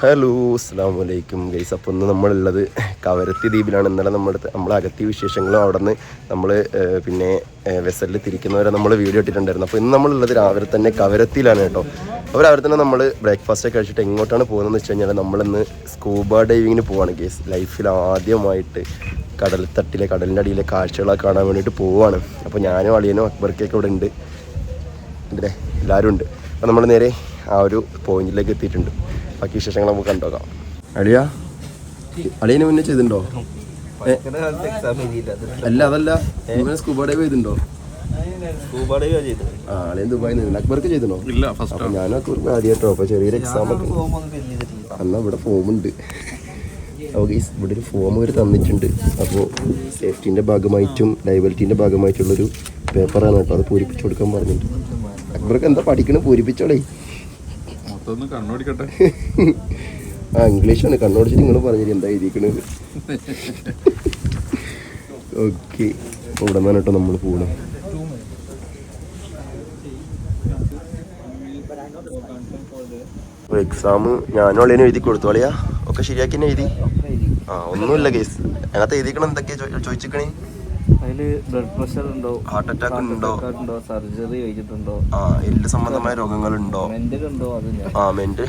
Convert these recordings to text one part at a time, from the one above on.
Hello അസ്സാം വലൈക്കും guys അപ്പോൾ ഇന്ന് നമ്മളുള്ളത് കവരത്തി ദ്വീപിലാണ്. ഇന്നലെ നമ്മുടെ നമ്മളെ അകത്തി വിശേഷങ്ങളും അവിടെ നിന്ന് നമ്മൾ പിന്നെ വെസലിൽ തിരിക്കുന്നവരെ നമ്മൾ വീഡിയോ ഇട്ടിട്ടുണ്ടായിരുന്നു. അപ്പോൾ ഇന്ന് നമ്മളുള്ളത് രാവിലെ തന്നെ കവരത്തിയിലാണ് കേട്ടോ. അപ്പോൾ രാവിലെ തന്നെ നമ്മൾ ബ്രേക്ക്ഫാസ്റ്റ് ഒക്കെ കഴിച്ചിട്ട് എങ്ങോട്ടാണ് പോകുന്നതെന്ന് വെച്ച് കഴിഞ്ഞാൽ നമ്മളിന്ന് സ്കൂബ ഡൈവിങ്ങിന് പോവാണ് ഗൈസ്. ലൈഫിൽ ആദ്യമായിട്ട് കടൽത്തട്ടിലെ കടലിന്റെ അടിയിലെ കാഴ്ചകളൊക്കെ കാണാൻ വേണ്ടിയിട്ട് പോവാണ്. അപ്പോൾ ഞാനും അളിയനും അക്ബർക്കൊക്കെ ഇവിടെ ഉണ്ട്. ഉണ്ടല്ലേ എല്ലാവരും ഉണ്ട്. അപ്പോൾ നമ്മൾ നേരെ ആ ഒരു പോയിന്റിലേക്ക് എത്തിയിട്ടുണ്ട്. ബാക്കി വിശേഷങ്ങൾ നമുക്ക് കണ്ടോക്കാം അളിയ? അളിയന് മുന്നേ ചെയ്തിട്ടുണ്ടോ? അല്ല അതല്ല. ഇവന് സ്കൂബ ഡൈവ് ചെയ്തിട്ടുണ്ടോ? ആ അളിയൻ ദുബായി നിന്ന് അക്ബർക്ക് ചെയ്തിട്ടുണ്ടോ? ഇല്ല ഫസ്റ്റ് അപ്പോൾ ഞാനും അക്ബർക്ക് ആദ്യമായിട്ടോ അപ്പൊ ചെറിയൊരു എക്സാം ഒക്കെ. അന്നാ ഇവിടെ ഫോമുണ്ട് അപ്പോൾ ഗൈസ് ഇവിടെ ഒരു ഫോം അവർ തന്നിട്ടുണ്ട്. അപ്പോൾ സേഫ്റ്റീന്റെ ഭാഗമായിട്ടും ലൈബിലിറ്റീന്റെ ഭാഗമായിട്ടുള്ളൊരു പേപ്പറാണ് കേട്ടോ. അത് പൂരിപ്പിച്ചു കൊടുക്കാൻ പറഞ്ഞിട്ടുണ്ട് അക്ബർക്ക് എന്താ പഠിക്കണേ പൂരിപ്പിച്ചോളേ. മൊത്തം കണ്ണോടിക്കട്ടെ. ആ ഇംഗ്ലീഷാണ്. കണ്ണോടിച്ചിട്ട് നിങ്ങൾ പറഞ്ഞിട്ട് എന്താ എഴുതിക്കണത് ഓക്കെ. ഇവിടെ നിന്നാണ് കേട്ടോ നമ്മൾ പോകണം എക്സാം ഞാനും അളിയനും എഴുതി കൊടുത്തു. അളിയാ ഒക്കെ ശരിയാക്കി തന്നെ എഴുതി? ആ ഒന്നുമില്ല കേസ്. അതിനകത്ത് എഴുതിക്കണം എന്തൊക്കെയാ ചോദിച്ചിക്കണേ? അതിൽ ബ്ലഡ് പ്രഷർ ഉണ്ടോ? ഹാർട്ട് അറ്റാക്ക് ഉണ്ടോ? ഉണ്ടോ? സർജറി കഴിഞ്ഞിട്ടുണ്ടോ? ആ എല്ല് സംബന്ധമായ രോഗങ്ങളുണ്ടോ? മെന്റൽ ഉണ്ടോ? അത് ആ മെന്റ്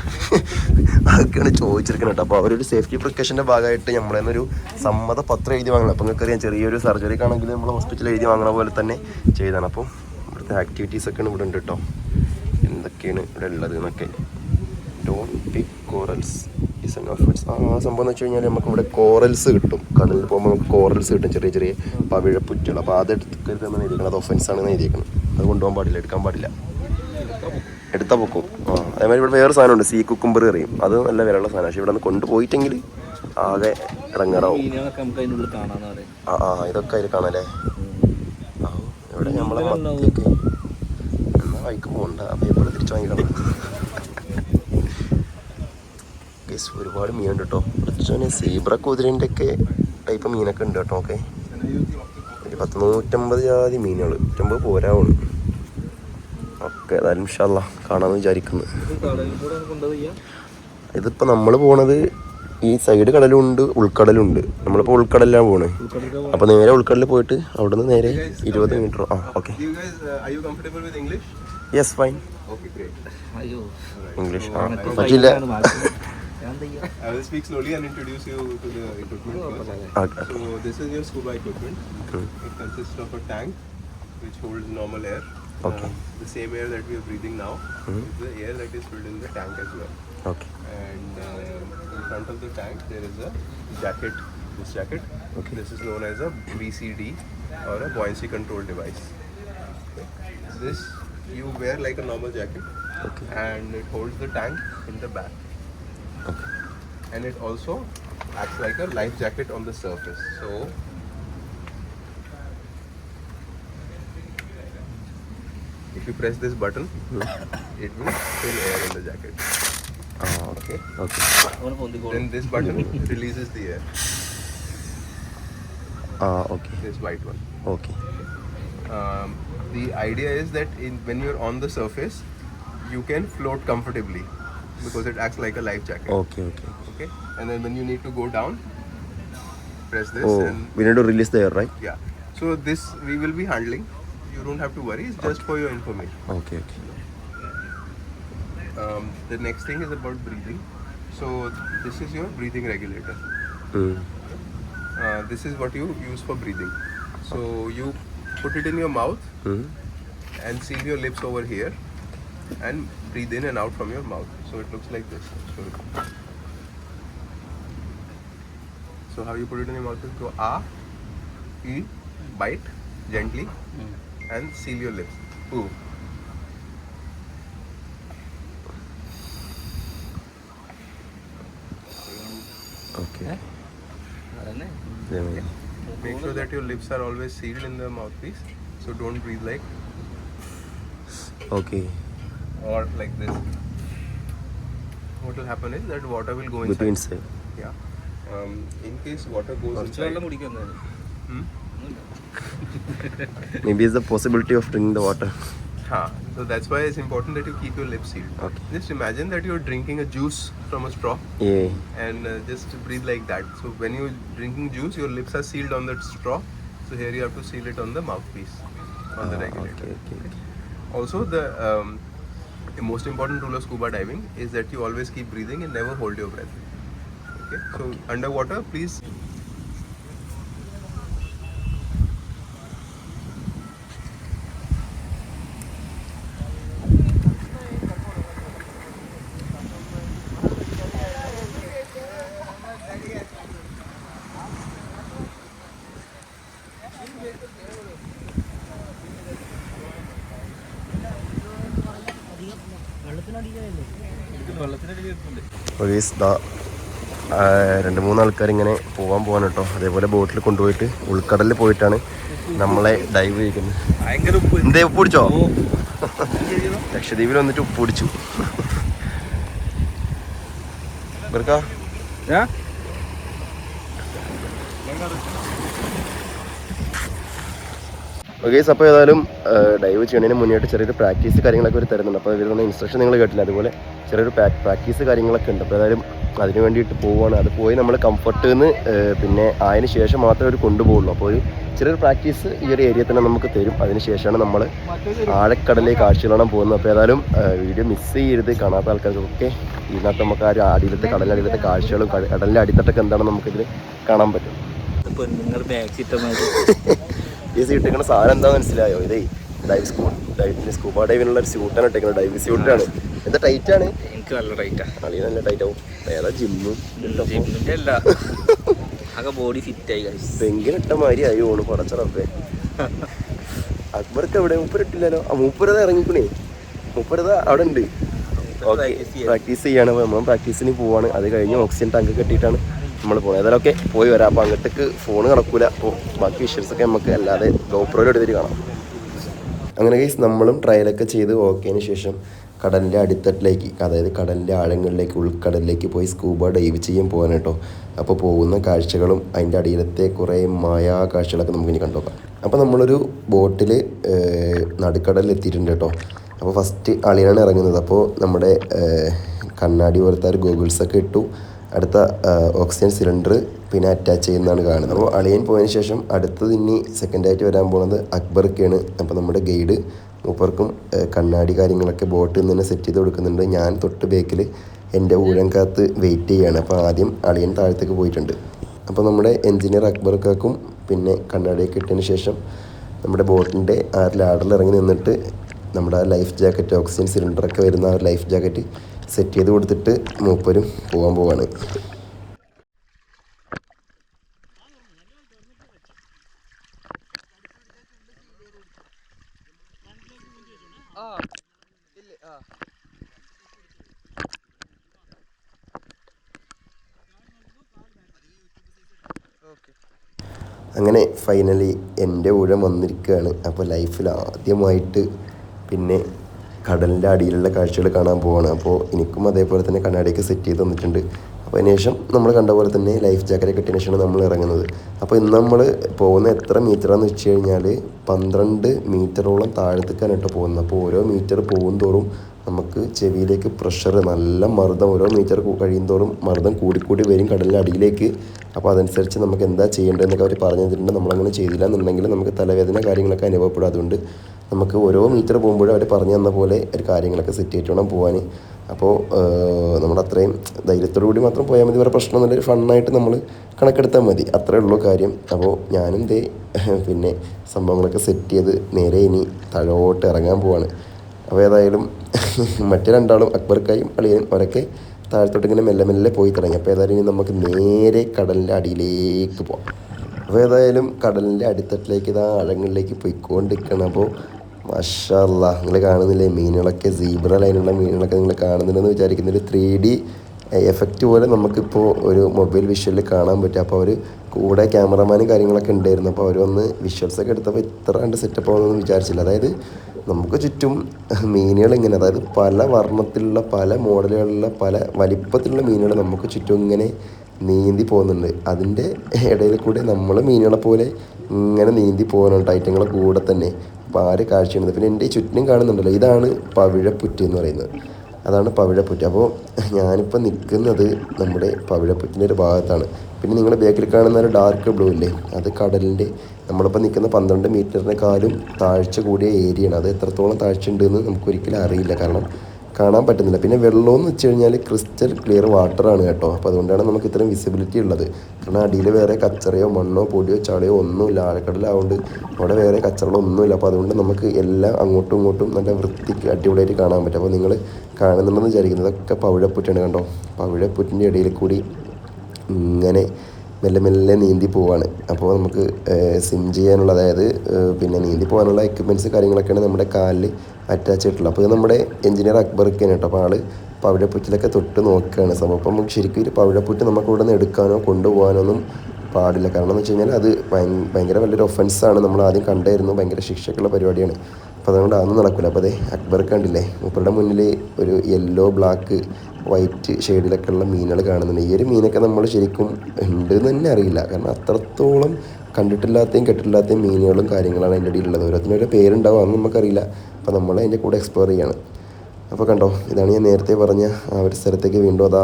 അതൊക്കെയാണ് ചോദിച്ചിരിക്കുന്നത് കേട്ടോ അപ്പോൾ അവരൊരു സേഫ്റ്റി പ്രിക്കോഷന്റെ ഭാഗമായിട്ട് നമ്മളെ ഒരു സമ്മത പത്രം എഴുതി വാങ്ങണം. അപ്പോൾ നിങ്ങൾക്കറിയാം ചെറിയൊരു സർജറി ആണെങ്കിൽ നമ്മൾ ഹോസ്പിറ്റലിൽ എഴുതി വാങ്ങണ പോലെ തന്നെ ചെയ്താണ്. അപ്പോൾ ഇവിടുത്തെ ആക്ടിവിറ്റീസ് ഒക്കെ ഇവിടെ ഉണ്ട് കേട്ടോ എന്തൊക്കെയാണ് ഇവിടെ ഉള്ളത് എന്നൊക്കെ ഡോൺ പിക് കോറൽസ് ഇസൺ ഓഫ് ഫുഡ്സ് ആ സംഭവം എന്ന് വെച്ച് കഴിഞ്ഞാൽ നമുക്ക് ഇവിടെ കോറൽസ് കിട്ടും. കടലിൽ പോകുമ്പോൾ നമുക്ക് കോറൽസ് കിട്ടും ചെറിയ ചെറിയ പവിഴപ്പുറ്റുകൾ അപ്പോൾ അത് എടുക്കരുതെന്നാണ് എഴുതിയിരിക്കണം അത് ഒഫൻസ് ആണെന്ന് എഴുതിയിരിക്കുന്നത് അത് കൊണ്ടുപോകാൻ പാടില്ല എടുക്കാൻ പാടില്ല. എടുത്ത പൊക്കും. ആ അതേമാതിരി ഇവിടെ വേറെ സാധനമുണ്ട്. സീ കുക്കുംബർ കറിയും. അത് നല്ല വിലയുള്ള സാധനം പക്ഷേ ഇവിടെ നിന്ന് കൊണ്ടുപോയിട്ടെങ്കിൽ ആകെ ഇടങ്ങാറാവും. കാണാന്ന് ആ ആ ഇതൊക്കെ അതിൽ കാണാല്ലേ? ഇവിടെ നമ്മളെ മത്തിയൊക്കെ വൈക്ക് പോകണ്ട അപ്പോൾ ഇപ്പോൾ തിരിച്ചു വാങ്ങിക്കണം. ഗൈസ് ഒരുപാട് ഉണ്ട് കേട്ടോ കുറച്ചോനെ സീബ്ര കുതിരന്റെ ഒക്കെ ടൈപ്പ് മീനൊക്കെ ഉണ്ട് കേട്ടോ ഓക്കെ ഒരു പത്ത് നൂറ്റമ്പത് ജാതി മീനുകൾ നൂറ്റമ്പത് പോരാവുള്ളൂ. ഓക്കെ ഏതായാലും ഇഷ്ടമല്ല കാണാമെന്ന് വിചാരിക്കുന്നു. ഇതിപ്പോ നമ്മൾ കൊണ്ടുപോയി ഇതിപ്പോൾ നമ്മൾ പോണത് ഈ സൈഡ് കടലുണ്ട് ഉൾക്കടലുണ്ട്. നമ്മളിപ്പോൾ ഉൾക്കടലിലാണ് പോണേ. അപ്പൊ നേരെ ഉൾക്കടലിൽ പോയിട്ട് അവിടെ നിന്ന് നേരെ ഇരുപത് മീറ്റർ. ആ ഓക്കെ? യെസ് ഫൈൻ ഇംഗ്ലീഷ് ആ. പറ്റില്ല I will speak slowly and introduce you to the equipment first. Okay. So this is your scuba equipment. It consists of a tank which holds normal air. Okay. The same air that we are breathing now Mhm. is the air that is filled in the tank as well. Okay. And uh, in front of the tank there is a jacket. This jacket. Okay. This is known as a BCD or a buoyancy control device. This you wear like a normal jacket Okay. and it holds the tank in the back. Okay. And it also acts like a life jacket on the surface. So if you press this button, hmm. it will fill air in the jacket. Oh, okay. Okay. Then this button releases the air. Uh, okay. This white one. Okay. Um, the idea is that in, when you're on the surface, you can float comfortably because it acts like a life jacket. Okay, okay. Okay, and then when you need to go down, press this. Oh, and we need to release the air, right? yeah. So this we will be handling. You don't have to worry. It's just for your information. Okay, okay. Um, the next thing is about breathing. So this is your breathing regulator. Mm. Uh, this is what you use for breathing. So you put it in your mouth Mm. and seal your lips over here and breathe in and out from your mouth. So it looks like this. So how you put it in your mouth is go ah, e, bite gently, hmm. and seal your lips. Ooh. Okay. Eh? There. Make sure that your lips are always sealed in the mouthpiece, so don't breathe like. Okay. Or like this what will happen is that water will go inside. between. inside. Yeah. Um, in case water goes inside. Hmm? Maybe it's the possibility of drinking the water. Ha. So that's why it's important that you keep your lips sealed. Okay. Just imagine that you're drinking a juice from a straw. Yeah. And uh, just breathe like that. So when you're drinking juice, your lips are sealed on that straw. So here you have to seal it on the mouthpiece, on ah, the regulator. Okay, okay, okay. Also, the um, the most important rule of scuba diving is that you always keep breathing and never hold your breath. Okay. So underwater, please ഒരീസ് ദാ രണ്ട് മൂന്ന് ആൾക്കാർ ഇങ്ങനെ പോകാൻ പോകാൻ കേട്ടോ. അതേപോലെ ബോട്ടിൽ കൊണ്ടുപോയിട്ട് ഉൾക്കടലിൽ പോയിട്ടാണ് നമ്മളെ ഡൈവ് ചെയ്യുന്നത് എന്തേ ഉപ്പ് പിടിച്ചോ ലക്ഷദ്വീപിൽ വന്നിട്ട് ഉപ്പ് പിടിച്ചു ഇവർക്കാ ഓക്കെ അപ്പോൾ ഏതായാലും ഡൈവ് ചെയ്യണതിന് മുന്നേറ്റ് ചെറിയൊരു പ്രാക്ടീസ് കാര്യങ്ങളൊക്കെ ഒരു തരുന്നുണ്ട്. അപ്പോൾ ഇവർ തന്ന ഇൻസ്ട്രക്ഷൻ നിങ്ങൾ കേട്ടില്ല? അതുപോലെ ചെറിയൊരു പ്രാക്ടീസ് കാര്യങ്ങളൊക്കെ ഉണ്ട്. അപ്പോൾ ഏതായാലും അതിന് വേണ്ടിയിട്ട് പോവുകയാണ് അത് പോയി നമ്മൾ കംഫർട്ട് നിന്ന് പിന്നെ അതിന് ശേഷം മാത്രമേ അവർ കൊണ്ടുപോകുള്ളൂ അപ്പോൾ ഒരു ചെറിയൊരു പ്രാക്ടീസ് ഈ ഒരു ഏരിയ തന്നെ നമുക്ക് തരും. അതിന് ശേഷമാണ് നമ്മൾ ആഴക്കടലിലെ കാഴ്ചകളാണ് പോകുന്നത്. അപ്പോൾ ഏതായാലും വീഡിയോ മിസ് ചെയ്യരുത്. കാണാത്ത ആൾക്കാർക്കൊക്കെ ഇതിനകത്ത് നമുക്ക് ആ ഒരു അടിയിലത്തെ കടലടിയിലത്തെ കാഴ്ചകളും കട- കടലിന്റെ അടിത്തട്ടൊക്കെ എന്താണെന്ന് നമുക്കിതിൽ കാണാൻ പറ്റും. പെണ്ണുങ്ങൾ ബാഗ് മാതിരി ഈ ഇങ്ങനെ സാധനം എന്താ മനസ്സിലായോ? ഇതേ ഡൈവ് സ്കൂ ഡൈവിന് സ്കൂബ ഡൈവിനുള്ള ഒരു സ്യൂട്ടാണ് ഇട്ടേക്കുന്നത് ഡൈവ് സ്യൂട്ടാണ് എന്താ ടൈറ്റ് ആണ്? എനിക്ക് നല്ല റൈറ്റാ കളി നല്ല ടൈറ്റ് ആവും. ഏതാ ജിമ്മും ജിമ്മിന്റെ അല്ല. ആകെ ബോഡി ഫിറ്റ് ആയി ഇട്ട മാതിരി ആയി ഓണ് പടച്ച റബ്ബേ. അക്ബർക്ക് എവിടെ? മൂപ്പർ ഇട്ടില്ലല്ലോ. ആ മൂപ്പരത് ഇറങ്ങിക്കണേ. മൂപ്പരത് അവിടെ ഉണ്ട്. ഓക്കെ പ്രാക്ടീസ് ചെയ്യാണ്. നമ്മൾ പ്രാക്ടീസിന് പോവാണ്. അത് കഴിഞ്ഞ് ഓക്സിജൻ ടാങ്ക് കെട്ടിയിട്ടാണ്. നമ്മൾ പോകുന്നത് ഏതായാലും ഒക്കെ പോയി വരാം. അപ്പോൾ അങ്ങോട്ടേക്ക് ഫോൺ നടക്കൂല. അപ്പോൾ ബാക്കി വിഷ്വൽസ് ഒക്കെ നമുക്ക് അല്ലാതെ ഗോപ്രോയിൽ എടുത്തിട്ട് കാണാം. അങ്ങനെ കേസ് നമ്മളും ട്രയലൊക്കെ ചെയ്ത് ഓക്കേന് ശേഷം കടലിന്റെ അടിത്തട്ടിലേക്ക് അതായത് കടലിന്റെ ആഴങ്ങളിലേക്ക് ഉൾക്കടലിലേക്ക് പോയി സ്കൂബ ഡൈവ് ചെയ്യാൻ പോകാൻ കേട്ടോ. അപ്പോൾ പോകുന്ന കാഴ്ചകളും അതിന്റെ അടിയിലത്തെ കുറേ മായാ കാഴ്ചകളൊക്കെ നമുക്ക് ഇനി കണ്ടോക്കാം അപ്പോൾ നമ്മളൊരു ബോട്ടിൽ നടുക്കടലിൽ എത്തിയിട്ടുണ്ട് കേട്ടോ. അപ്പോൾ ഫസ്റ്റ് അളിയാണ് ഇറങ്ങുന്നത്. അപ്പോൾ നമ്മുടെ കണ്ണാടി പോലത്തെ ഒരു ഗോഗിൾസൊക്കെ ഇട്ടു. അടുത്ത ഓക്സിജൻ സിലിണ്ടർ പിന്നെ അറ്റാച്ച് ചെയ്യുന്നതാണ് കാണുന്നത്. അപ്പോൾ അളിയൻ പോയതിന് ശേഷം അടുത്തത് ഇനി സെക്കൻഡായിട്ട് വരാൻ പോകുന്നത് അക്ബർക്കാണ് അപ്പോൾ നമ്മുടെ ഗൈഡ് മൂപ്പർക്കും കണ്ണാടി കാര്യങ്ങളൊക്കെ ബോട്ടിൽ നിന്ന് തന്നെ സെറ്റ് ചെയ്ത് കൊടുക്കുന്നുണ്ട്. ഞാൻ തൊട്ട് ബേക്കിൽ എന്റെ ഊഴംകാത്ത് വെയിറ്റ് ചെയ്യുകയാണ് അപ്പോൾ ആദ്യം അളിയൻ താഴത്തേക്ക് പോയിട്ടുണ്ട്. അപ്പോൾ നമ്മുടെ എൻജിനീയർ അക്ബർക്കാക്കും പിന്നെ കണ്ണാടിയൊക്കെ ഇട്ടതിന് ശേഷം നമ്മുടെ ബോട്ടിന്റെ ആ ലാഡറിൽ ഇറങ്ങി നിന്നിട്ട് നമ്മുടെ ലൈഫ് ജാക്കറ്റ് ഓക്സിജൻ സിലിണ്ടറൊക്കെ വരുന്ന ആ ലൈഫ് ജാക്കറ്റ് സെറ്റ് ചെയ്ത് കൊടുത്തിട്ട് മൂപ്പരും പോകാൻ പോവാണ്. അങ്ങനെ ഫൈനലി എന്റെ ഊഴം വന്നിരിക്കുകയാണ്. അപ്പോൾ ലൈഫിൽ ആദ്യമായിട്ട് പിന്നെ കടലിന്റെ അടിയിലുള്ള കാഴ്ചകൾ കാണാൻ പോവാണ്. അപ്പോൾ എനിക്കും അതേപോലെ തന്നെ കണ്ണാടിയൊക്കെ സെറ്റ് ചെയ്ത് തന്നിട്ടുണ്ട്. അപ്പോൾ അതിനുശേഷം നമ്മൾ കണ്ട പോലെ തന്നെ ലൈഫ് ജാക്കറ്റ് കിട്ടിയതിന് ശേഷം നമ്മൾ ഇറങ്ങുന്നത്. അപ്പോൾ ഇന്ന് നമ്മൾ പോകുന്ന എത്ര മീറ്ററാന്ന് വെച്ച് കഴിഞ്ഞാൽ പന്ത്രണ്ട് മീറ്ററോളം താഴത്തേക്കാണ് കേട്ടോ പോകുന്നത്. അപ്പോൾ ഓരോ മീറ്റർ പോകും തോറും നമുക്ക് ചെവിയിലേക്ക് പ്രഷർ നല്ല മർദ്ദം ഓരോ മീറ്റർ കഴിയും തോറും മർദ്ദം കൂടിക്കൂടി വരും കടലിന്റെ അടിയിലേക്ക്. അപ്പോൾ അതനുസരിച്ച് നമുക്ക് എന്താ ചെയ്യേണ്ടതെന്നൊക്കെ അവർ പറഞ്ഞു തന്നിട്ടുണ്ട്. നമ്മളങ്ങനെ ചെയ്തില്ല എന്നുണ്ടെങ്കിൽ നമുക്ക് തലവേദന കാര്യങ്ങളൊക്കെ അനുഭവപ്പെടും. അതുകൊണ്ട് നമുക്ക് ഓരോ മീറ്റർ പോകുമ്പോഴും അവർ പറഞ്ഞു തന്ന പോലെ ഒരു കാര്യങ്ങളൊക്കെ സെറ്റ് ചെയ്തിട്ട് വേണം പോകാൻ അപ്പോൾ നമ്മൾ അത്രയും കൂടി മാത്രം പോയാൽ മതി. വേറെ പ്രശ്നമൊന്നുമില്ല ഒരു ഫണ്ണായിട്ട് നമ്മൾ കണക്കെടുത്താൽ മതി. അത്രേ ഉള്ളൂ കാര്യം. അപ്പോൾ ഞാനും ദേ പിന്നെ സംഭവങ്ങളൊക്കെ സെറ്റ് ചെയ്ത് നേരെ ഇനി താഴോട്ട് ഇറങ്ങാൻ പോവാണ്. അപ്പോൾ ഏതായാലും മറ്റേ രണ്ടാളും അക്ബർക്കായും അളിയനും അവരൊക്കെ താഴത്തോട്ട് ഇങ്ങനെ മെല്ലെ മെല്ലെ പോയി തുടങ്ങി. അപ്പോൾ ഏതായാലും ഇനി നമുക്ക് നേരെ കടലിന്റെ അടിയിലേക്ക് പോകാം അപ്പോൾ ഏതായാലും കടലിന്റെ അടിത്തട്ടിലേക്ക് ഇതാ ആഴങ്ങളിലേക്ക് പോയിക്കൊണ്ടിരിക്കണം അപ്പോൾ മഷല്ല. നിങ്ങൾ കാണുന്നില്ലേ? മീനുകളൊക്കെ സീബ്ര ലൈനുള്ള മീനുകളൊക്കെ നിങ്ങൾ കാണുന്നുണ്ടെന്ന് വിചാരിക്കുന്ന ഒരു ത്രീ ഡി എഫക്റ്റ് പോലെ നമുക്കിപ്പോൾ ഒരു മൊബൈൽ വിഷ്വലിൽ കാണാൻ പറ്റും. അപ്പോൾ അവർ കൂടെ ക്യാമറമാനും കാര്യങ്ങളൊക്കെ ഉണ്ടായിരുന്നു. അപ്പോൾ അവർ വന്ന് വിഷ്വൽസൊക്കെ എടുത്തപ്പോൾ ഇത്ര കണ്ട് സെറ്റപ്പ് ആവുമെന്നൊന്നും വിചാരിച്ചില്ല. അതായത് നമുക്ക് ചുറ്റും മീനുകൾ ഇങ്ങനെ അതായത് പല വർണത്തിലുള്ള പല മോഡലുകളിലുള്ള പല വലിപ്പത്തിലുള്ള മീനുകൾ നമുക്ക് ചുറ്റും ഇങ്ങനെ നീന്തി പോകുന്നുണ്ട്. അതിന്റെ ഇടയിൽ കൂടെ നമ്മൾ മീനുകളെ പോലെ ഇങ്ങനെ നീന്തി പോകുന്നുണ്ട്. ഐറ്റങ്ങളെ കൂടെ തന്നെ. പാൽ കാഴ്ചയാണ് പിന്നെ എന്റെ ചുറ്റിനും കാണുന്നുണ്ടല്ലോ ഇതാണ് പവിഴപ്പുറ്റ് എന്ന് പറയുന്നത്. അതാണ് പവിഴപ്പുറ്റ്. അപ്പോൾ ഞാനിപ്പോൾ നിൽക്കുന്നത് നമ്മുടെ പവിഴപ്പുറ്റിന്റെ ഒരു ഭാഗത്താണ്. പിന്നെ നിങ്ങളുടെ ബേക്കിൽ കാണുന്ന ഒരു ഡാർക്ക് ബ്ലൂ ഇല്ലേ അത് കടലിന്റെ നമ്മളിപ്പോൾ നിൽക്കുന്ന പന്ത്രണ്ട് മീറ്ററിനെക്കാളും താഴ്ച കൂടിയ ഏരിയയാണ് അത് എത്രത്തോളം താഴ്ച ഉണ്ടെന്ന് നമുക്കൊരിക്കലും അറിയില്ല. കാരണം കാണാൻ പറ്റുന്നില്ല. പിന്നെ വെള്ളമെന്ന് വെച്ച് കഴിഞ്ഞാൽ ക്രിസ്റ്റൽ ക്ലിയർ വാട്ടറാണ് കേട്ടോ. അപ്പോൾ അതുകൊണ്ടാണ് നമുക്ക് ഇത്രയും വിസിബിലിറ്റി ഉള്ളത്. കാരണം അടിയിൽ വേറെ കച്ചറയോ മണ്ണോ പൊടിയോ ചളിയോ ഒന്നുമില്ല. ആഴക്കടലായതുകൊണ്ട് അവിടെ വേറെ കച്ചറകളോ ഒന്നുമില്ല അപ്പോൾ അതുകൊണ്ട് നമുക്ക് എല്ലാം അങ്ങോട്ടും ഇങ്ങോട്ടും നല്ല വൃത്തിക്ക് അടിപൊളിയായിട്ട് കാണാൻ പറ്റും. അപ്പോൾ നിങ്ങൾ കാണുന്നുണ്ടെന്ന് വിചാരിക്കുന്നത് ഇതൊക്കെ പവിഴപ്പുറ്റാണ് കണ്ടോ? പവിഴപ്പുറ്റിന്റെ ഇടയിൽ കൂടി ഇങ്ങനെ മെല്ലെ മെല്ലെ നീന്തി പോവാണ്. അപ്പോൾ നമുക്ക് സിം ചെയ്യാനുള്ള അതായത് പിന്നെ നീന്തി പോകാനുള്ള എക്യുപ്മെന്റ്സ് കാര്യങ്ങളൊക്കെയാണ് നമ്മുടെ കാലിൽ അറ്റാച്ച് ആയിട്ടുള്ളത്. അപ്പോൾ ഇത് നമ്മുടെ എഞ്ചിനീയർ അക്ബർക്കാണ് കേട്ടോ. അപ്പോൾ ആൾ പവിഴപ്പുറ്റിലൊക്കെ തൊട്ട് നോക്കുകയാണ് സംഭവം. അപ്പോൾ നമുക്ക് ശരിക്കും ഒരു പവിഴപ്പുറ്റ് നമുക്ക് ഇവിടെ നിന്ന് എടുക്കാനോ കൊണ്ടുപോകാനോ ഒന്നും പാടില്ല. കാരണം എന്ന് വെച്ച് കഴിഞ്ഞാൽ അത് ഭയ- ഭയങ്കര വലിയൊരു ഒഫൻസാണ് നമ്മൾ ആദ്യം കണ്ടായിരുന്നു. ഭയങ്കര ശിക്ഷക്കുള്ള പരിപാടിയാണ്. അപ്പോൾ അതുകൊണ്ട് അതൊന്നും നടക്കില്ല അപ്പോൾ അതെ അക്ബർ കണ്ടില്ലേ? മൂപ്പരുടെ മുന്നിൽ ഒരു യെല്ലോ ബ്ലാക്ക് വൈറ്റ് ഷെയ്ഡിലൊക്കെ ഉള്ള മീനുകൾ കാണുന്നുണ്ട്. ഈ ഒരു മീനൊക്കെ നമ്മൾ ശരിക്കും ഉണ്ട് എന്ന് തന്നെ അറിയില്ല. കാരണം അത്രത്തോളം കണ്ടിട്ടില്ലാത്തയും കെട്ടില്ലാത്തയും മീനുകളും കാര്യങ്ങളാണ് അതിന്റെ ഇടയിലുള്ളത്. ഓരോത്തിനും ഓരോ പേരുണ്ടാവും അതൊന്നും നമുക്കറിയില്ല. അപ്പോൾ നമ്മൾ അതിന്റെ കൂടെ എക്സ്പ്ലോർ ചെയ്യാണ്. അപ്പോൾ കണ്ടോ ഇതാണ് ഞാൻ നേരത്തെ പറഞ്ഞ ആ ഒരു സ്ഥലത്തേക്ക് വീണ്ടും അതാ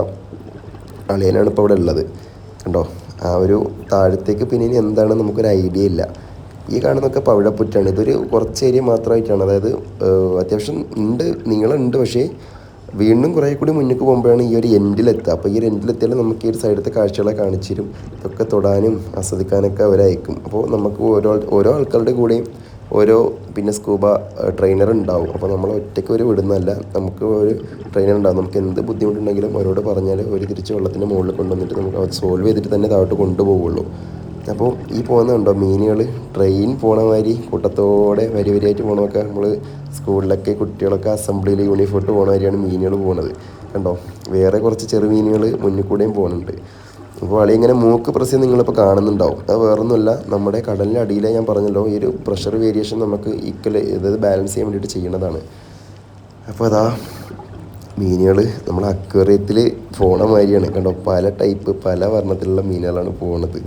അളിയനാണ് ഇപ്പോൾ ഇവിടെ ഉള്ളത്. കണ്ടോ? ആ ഒരു താഴത്തേക്ക് പിന്നെ ഇനി എന്താണെന്ന് നമുക്കൊരു ഐഡിയ ഇല്ല. ഈ കാണുന്നൊക്കെ പവിഴപ്പുറ്റാണ്. ഇതൊരു കുറച്ച് ഏരിയ മാത്രമായിട്ടാണ്. അതായത് അത്യാവശ്യം ഉണ്ട് നീളമുണ്ട് പക്ഷേ വീണ്ടും കുറേ കൂടി മുന്നിൽ പോകുമ്പോഴാണ് ഈ ഒരു എൻഡിലെത്തുക അപ്പോൾ ഈ ഒരു എൻഡിലെത്തിയാൽ നമുക്ക് ഈ ഒരു സൈഡത്തെ കാഴ്ചകളെ കാണിച്ചു തരും. ഇതൊക്കെ തൊടാനും ആസ്വദിക്കാനൊക്കെ അവരയക്കും അപ്പോൾ നമുക്ക് ഓരോ ഓരോ ആൾക്കാരുടെ കൂടെയും ഓരോ പിന്നെ സ്കൂബ ട്രെയിനർ ഉണ്ടാവും. അപ്പോൾ നമ്മൾ ഒറ്റയ്ക്ക് ഒരു വിടുന്നതല്ല. നമുക്ക് ഒരു ട്രെയിനർ ഉണ്ടാവും. നമുക്ക് എന്ത് ബുദ്ധിമുട്ടുണ്ടെങ്കിലും അവരോട് പറഞ്ഞാൽ ഒരു തിരിച്ച് വെള്ളത്തിന്റെ മുകളിൽ കൊണ്ടുവന്നിട്ട് നമുക്ക് സോൾവ് ചെയ്തിട്ട് തന്നെ താഴോട്ട് കൊണ്ടുപോകുള്ളൂ അപ്പോൾ ഈ പോകുന്നുണ്ടോ മീനുകൾ ട്രെയിൻ പോണ മാതിരി കൂട്ടത്തോടെ വരി വരിയായിട്ട് പോകണമൊക്കെ നമ്മൾ സ്കൂളിലൊക്കെ കുട്ടികളൊക്കെ അസംബ്ലിയിൽ യൂണിഫോട്ട് ഇട്ട് പോണ മാതിരിയാണ് മീനുകൾ പോകുന്നത് കണ്ടോ വേറെ കുറച്ച് ചെറു മീനുകൾ മുന്നിൽ കൂടെയും പോകുന്നുണ്ട്. അപ്പോൾ അളി ഇങ്ങനെ മൂക്ക് പ്രസ് നിങ്ങളിപ്പോൾ കാണുന്നുണ്ടാവും. അത് വേറൊന്നുമല്ല നമ്മുടെ കടലിന്റെ അടിയിലെ ഞാൻ പറഞ്ഞല്ലോ ഈ ഒരു പ്രഷർ വേരിയേഷൻ നമുക്ക് ഈക്വൽ അതായത് ബാലൻസ് ചെയ്യാൻ വേണ്ടിയിട്ട് ചെയ്യണതാണ്. അപ്പോൾ അതാ മീനുകൾ നമ്മൾ അക്വേറിയത്തിൽ പോണ മാതിരിയാണ്. കണ്ടോ പല ടൈപ്പ് പല വർണത്തിലുള്ള മീനുകളാണ് പോണത്.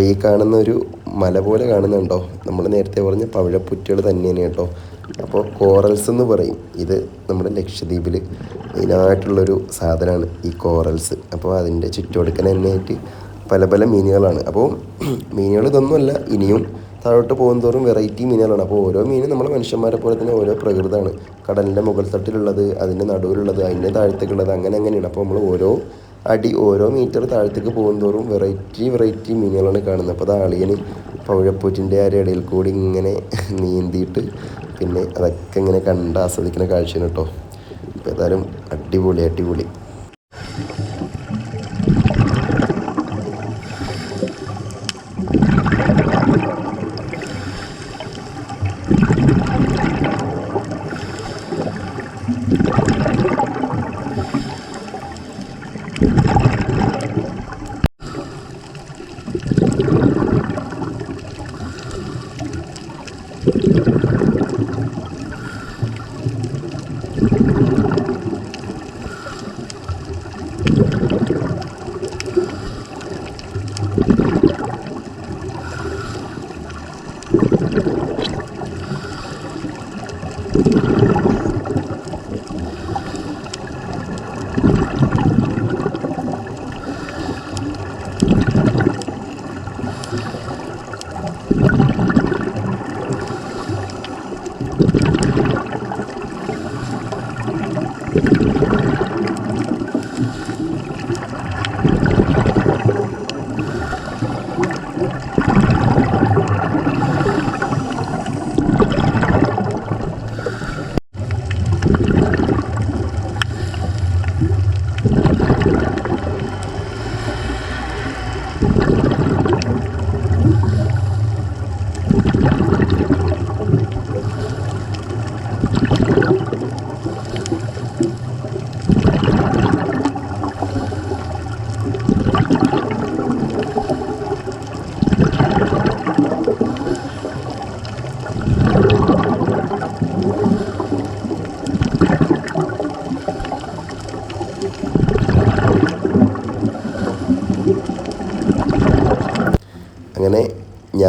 അപ്പോൾ ഈ കാണുന്ന ഒരു മല പോലെ കാണുന്നുണ്ടോ? നമ്മൾ നേരത്തെ പറഞ്ഞ പവിഴപ്പുറ്റുകൾ തന്നെയാണ് കേട്ടോ. അപ്പോൾ കോറൽസ് എന്ന് പറയും. ഇത് നമ്മുടെ ലക്ഷദ്വീപിൽ മെയിനായിട്ടുള്ളൊരു സാധനമാണ് ഈ കോറൽസ് അപ്പോൾ അതിന്റെ ചുറ്റുകൊടുക്കൽ തന്നെയായിട്ട് പല പല മീനുകളാണ്. അപ്പോൾ മീനുകൾ ഇതൊന്നുമല്ല ഇനിയും താഴോട്ട് പോകുന്തോറും വെറൈറ്റി മീനുകളാണ്. അപ്പോൾ ഓരോ മീനും നമ്മൾ മനുഷ്യന്മാരെ പോലെ തന്നെ ഓരോ പ്രകൃതമാണ്. കടലിന്റെ മുകൾ തട്ടിലുള്ളത് അതിന്റെ നടുവിലുള്ളത് അതിന്റെ താഴത്തേക്കുള്ളത് അങ്ങനെ അങ്ങനെയാണ്. അപ്പോൾ നമ്മൾ ഓരോ അടി ഓരോ മീറ്റർ താഴത്തേക്ക് പോകുന്തോറും വെറൈറ്റി വെറൈറ്റി മീനുകളാണ് കാണുന്നത്. അപ്പോൾ അത് അളിയന് പവിഴപ്പൂറ്റിന്റെ ആ ഇടയിൽ കൂടി ഇങ്ങനെ നീന്തിയിട്ട് പിന്നെ അതൊക്കെ ഇങ്ങനെ കണ്ട് ആസ്വദിക്കുന്ന കാഴ്ചയാണ് കേട്ടോ. ഏതായാലും അടിപൊളി അടിപൊളി.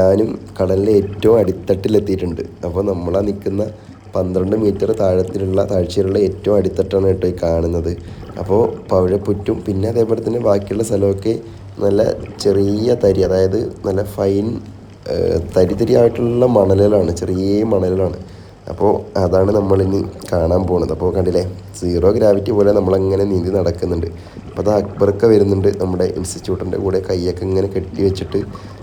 ഞാനും കടലിലെ ഏറ്റവും അടിത്തട്ടിലെത്തിയിട്ടുണ്ട്. അപ്പോൾ നമ്മളാ നിൽക്കുന്ന പന്ത്രണ്ട് മീറ്റർ താഴത്തിലുള്ള താഴ്ചയിലുള്ള ഏറ്റവും അടിത്തട്ടാണ് കേട്ടോ ഈ കാണുന്നത്. അപ്പോൾ പവിഴപ്പുറ്റും പിന്നെ അതേപോലെ തന്നെ ബാക്കിയുള്ള സ്ഥലമൊക്കെ നല്ല ചെറിയ തരി അതായത് നല്ല ഫൈൻ തരി തരിയായിട്ടുള്ള മണലുകളാണ് ചെറിയ മണലുകളാണ്. അപ്പോൾ അതാണ് നമ്മളിനി കാണാൻ പോകുന്നത് അപ്പോൾ കണ്ടില്ലേ സീറോ ഗ്രാവിറ്റി പോലെ നമ്മളങ്ങനെ നീന്തി നടക്കുന്നുണ്ട്. അപ്പോൾ അത് അക്ബറൊക്കെ വരുന്നുണ്ട് നമ്മുടെ ഇൻസ്റ്റിറ്റ്യൂട്ടിന്റെ കൂടെ കൈയൊക്കെ ഇങ്ങനെ കെട്ടി വെച്ചിട്ട്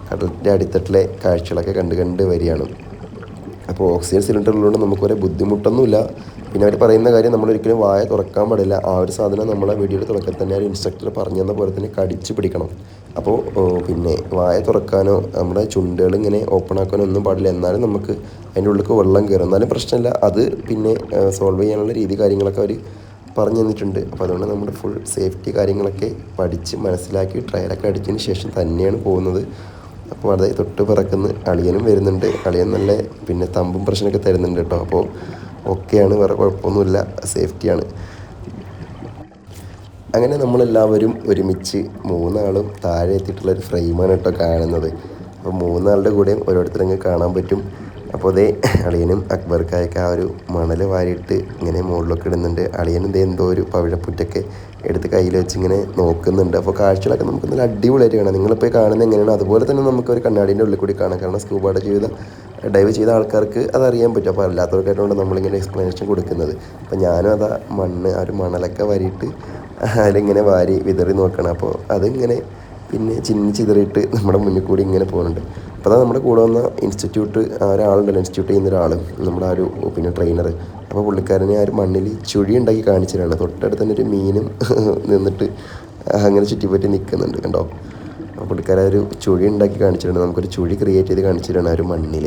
കടലിന്റെ അടിത്തട്ടിലെ കാഴ്ചകളൊക്കെ കണ്ട് കണ്ട് വരികയാണ്. അപ്പോൾ ഓക്സിജൻ സിലിണ്ടർ ഉള്ളതുകൊണ്ട് നമുക്കൊരു ബുദ്ധിമുട്ടൊന്നുമില്ല. പിന്നെ അവർ പറയുന്ന കാര്യം നമ്മൾ ഒരിക്കലും വായ തുറക്കാൻ പാടില്ല. ആ ഒരു സാധനം നമ്മളെ വീഡിയോയുടെ തുടക്കത്തിൽ തന്നെ ആ ഇൻസ്ട്രക്ടർ പറഞ്ഞു തന്ന പോലെ തന്നെ കടിച്ചു പിടിക്കണം. അപ്പോൾ പിന്നെ വായ തുറക്കാനോ നമ്മുടെ ചുണ്ടുകൾ ഇങ്ങനെ ഓപ്പൺ ആക്കാനോ ഒന്നും പാടില്ല. എന്നാലും നമുക്ക് അതിന്റെ ഉള്ളിലേക്ക് വെള്ളം കയറും. എന്നാലും പ്രശ്നമില്ല. അത് പിന്നെ സോൾവ് ചെയ്യാനുള്ള രീതി കാര്യങ്ങളൊക്കെ അവർ പറഞ്ഞു തന്നിട്ടുണ്ട്. അപ്പോൾ അതുകൊണ്ട് നമ്മുടെ ഫുൾ സേഫ്റ്റി കാര്യങ്ങളൊക്കെ പഠിച്ച് മനസ്സിലാക്കി ട്രയലൊക്കെ അടിച്ചതിന് ശേഷം തന്നെയാണ് പോകുന്നത്. അപ്പോൾ അതേ തൊട്ട് പിറക്കുന്ന അളിയനും വരുന്നുണ്ട്. അളിയൻ നല്ല പിന്നെ തമ്പും പ്രശ്നമൊക്കെ തരുന്നുണ്ട് കേട്ടോ. അപ്പോൾ ഓക്കെയാണ് വേറെ കുഴപ്പമൊന്നുമില്ല. സേഫ്റ്റിയാണ്. അങ്ങനെ നമ്മളെല്ലാവരും ഒരുമിച്ച് മൂന്നാളും താഴെ എത്തിയിട്ടുള്ള ഒരു ഫ്രെയിമാണ് കേട്ടോ കാണുന്നത്. അപ്പോൾ മൂന്നാളുടെ കൂടെയും ഓരോരുത്തരങ്ങ് കാണാൻ പറ്റും. അപ്പോൾ അതേ അളിയനും അക്ബർക്കായൊക്കെ ആ ഒരു മണൽ വാരിയിട്ട് ഇങ്ങനെ മുകളിലൊക്കെ ഇടുന്നുണ്ട്. അളിയനും എന്തോ ഒരു പവിഴപ്പുറ്റൊക്കെ എടുത്ത് കയ്യിൽ വെച്ച് ഇങ്ങനെ നോക്കുന്നുണ്ട്. അപ്പോൾ കാഴ്ചകളൊക്കെ നമുക്ക് നല്ല അടിപൊളിയായിട്ട് കാണാം. നിങ്ങളിപ്പോൾ കാണുന്നത് എങ്ങനെയാണ് അതുപോലെ തന്നെ നമുക്ക് ഒരു കണ്ണാടിന്റെ ഉള്ളിൽ കൂടി കാണാം. കാരണം സ്കൂബയുടെ ജീവിതം ഡൈവ് ചെയ്ത ആൾക്കാർക്ക് അതറിയാൻ പറ്റും. അപ്പോൾ അല്ലാത്തവർക്കായിട്ടാണ് നമ്മളിങ്ങനെ എക്സ്പ്ലനേഷൻ കൊടുക്കുന്നത്. അപ്പോൾ ഞാനും അതാ മണ്ണ് ആ ഒരു മണലൊക്കെ വാരിയിട്ട് അതിലിങ്ങനെ വാരി വിതറി നോക്കണം. അപ്പോൾ അതിങ്ങനെ പിന്നെ ചിന്നി ചിതറിയിട്ട് നമ്മുടെ മുന്നിൽ കൂടി ഇങ്ങനെ പോകുന്നുണ്ട്. അപ്പോൾ അതാ നമ്മുടെ കൂടെ വന്ന ഇൻസ്റ്റിറ്റ്യൂട്ട് ആ ഒരാളുണ്ടല്ലോ ഇൻസ്റ്റിറ്റ്യൂട്ട് ചെയ്യുന്ന ഒരാൾ നമ്മുടെ ആ ഒരു പിന്നെ ട്രെയിനർ അപ്പോൾ പുള്ളിക്കാരനെ ആ ഒരു മണ്ണിൽ ചുഴി ഉണ്ടാക്കി കാണിച്ചിട്ടാണ്. തൊട്ടടുത്ത് തന്നെ ഒരു മീനും നിന്നിട്ട് അങ്ങനെ ചുറ്റിപ്പറ്റി നിൽക്കുന്നുണ്ട് കണ്ടോ? പുള്ളിക്കാരൻ ഒരു ചുഴി ഉണ്ടാക്കി കാണിച്ചിട്ടുണ്ട്. നമുക്കൊരു ചുഴി ക്രിയേറ്റ് ചെയ്ത് കാണിച്ചിട്ടാണ് ആ ഒരു മണ്ണിൽ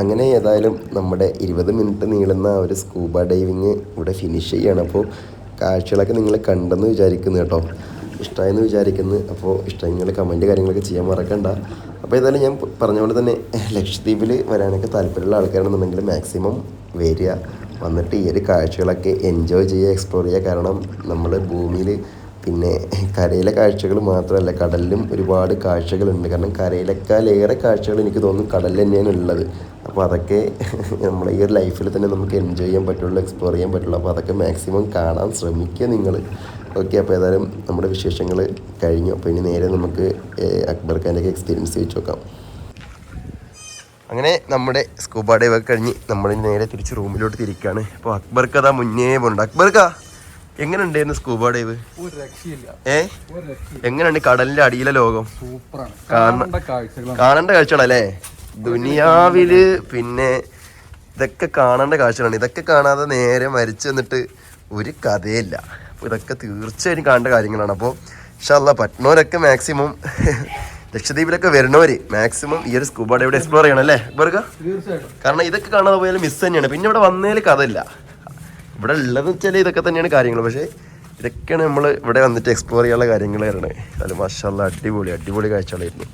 അങ്ങനെ ഏതായാലും നമ്മുടെ ഇരുപത് മിനിറ്റ് നീളുന്ന ഒരു സ്കൂബ ഡൈവിങ് ഇവിടെ ഫിനിഷ് ചെയ്യാണ്. അപ്പോൾ കാഴ്ചകളൊക്കെ നിങ്ങൾ കണ്ടെന്ന് വിചാരിക്കുന്നു കേട്ടോ. ഇഷ്ടമായെന്ന് വിചാരിക്കുന്നു. അപ്പോൾ ഇഷ്ടമെങ്കിൽ കമന്റ് കാര്യങ്ങളൊക്കെ ചെയ്യാൻ മറക്കണ്ട. അപ്പോൾ ഏതായാലും ഞാൻ പറഞ്ഞ പോലെ തന്നെ ലക്ഷദ്വീപിൽ വരാനൊക്കെ താല്പര്യമുള്ള ആൾക്കാരാണെന്നുണ്ടെങ്കിൽ മാക്സിമം വരിക. വന്നിട്ട് ഈ ഒരു കാഴ്ചകളൊക്കെ എൻജോയ് ചെയ്യുക എക്സ്പ്ലോർ ചെയ്യുക. കാരണം നമ്മൾ ഭൂമിയിൽ പിന്നെ കരയിലെ കാഴ്ചകൾ മാത്രമല്ല കടലിലും ഒരുപാട് കാഴ്ചകളുണ്ട്. കാരണം കരയിലേക്കാളേറെ കാഴ്ചകൾ എനിക്ക് തോന്നുന്നു കടലിൽ തന്നെയാണ് ഉള്ളത്. അപ്പോൾ അതൊക്കെ നമ്മളെ ഈ ഒരു ലൈഫിൽ തന്നെ നമുക്ക് എൻജോയ് ചെയ്യാൻ പറ്റുള്ളൂ എക്സ്പ്ലോർ ചെയ്യാൻ പറ്റുള്ളൂ. അപ്പോൾ അതൊക്കെ മാക്സിമം കാണാൻ ശ്രമിക്കുക നിങ്ങൾ. ഓക്കെ അപ്പോൾ ഏതായാലും നമ്മുടെ വിശേഷങ്ങൾ കഴിഞ്ഞു. അപ്പോൾ ഇനി നേരെ നമുക്ക് അക്ബർ ഖാന്റെ എക്സ്പീരിയൻസ് വെച്ച് നോക്കാം. അങ്ങനെ നമ്മുടെ സ്കൂബ ഡൈവ് കഴിഞ്ഞ് നമ്മൾ നേരെ തിരിച്ച് റൂമിലോട്ട് തിരിക്കുകയാണ് അപ്പോൾ അക്ബർക്ക് അതാ മുന്നേ പോണ്ട് അക്ബർക്ക? എങ്ങനെ ഉണ്ടായിരുന്നു സ്കൂബ ഡൈവ് ഏ? എങ്ങനെയുണ്ട് കടലിന്റെ അടിയിലെ ലോകം? കാണേണ്ട കാഴ്ചകളല്ലേ ദുനിയാവിൽ പിന്നെ ഇതൊക്കെ കാണേണ്ട കാഴ്ചകളാണ്. ഇതൊക്കെ കാണാതെ നേരെ മരിച്ചു എന്നിട്ട് ഒരു കഥയില്ല. അപ്പോൾ ഇതൊക്കെ തീർച്ചയായും കാണേണ്ട കാര്യങ്ങളാണ്. അപ്പോൾ ഇഷ്ടമല്ല പറ്റുന്നവരൊക്കെ മാക്സിമം ലക്ഷദ്വീപിലൊക്കെ വരണവര് മാക്സിമം ഈ ഒരു സ്കൂബ ഡൈവ് എക്സ്പ്ലോർ ചെയ്യണം അല്ലേ? ഇവർക്ക് കാരണം ഇതൊക്കെ കാണാതെ പോയാൽ മിസ് തന്നെയാണ്. പിന്നെ ഇവിടെ വന്നതിൽ കഥയില്ല. ഇവിടെ ഉള്ളതെന്ന് വെച്ചാൽ ഇതൊക്കെ തന്നെയാണ് കാര്യങ്ങൾ പക്ഷേ ഇതൊക്കെയാണ് നമ്മൾ ഇവിടെ വന്നിട്ട് എക്സ്പ്ലോർ ചെയ്യാനുള്ള കാര്യങ്ങൾ വരണേ അത് മാഷാല്ല അടിപൊളി അടിപൊളി കാഴ്ചകളായിരുന്നു.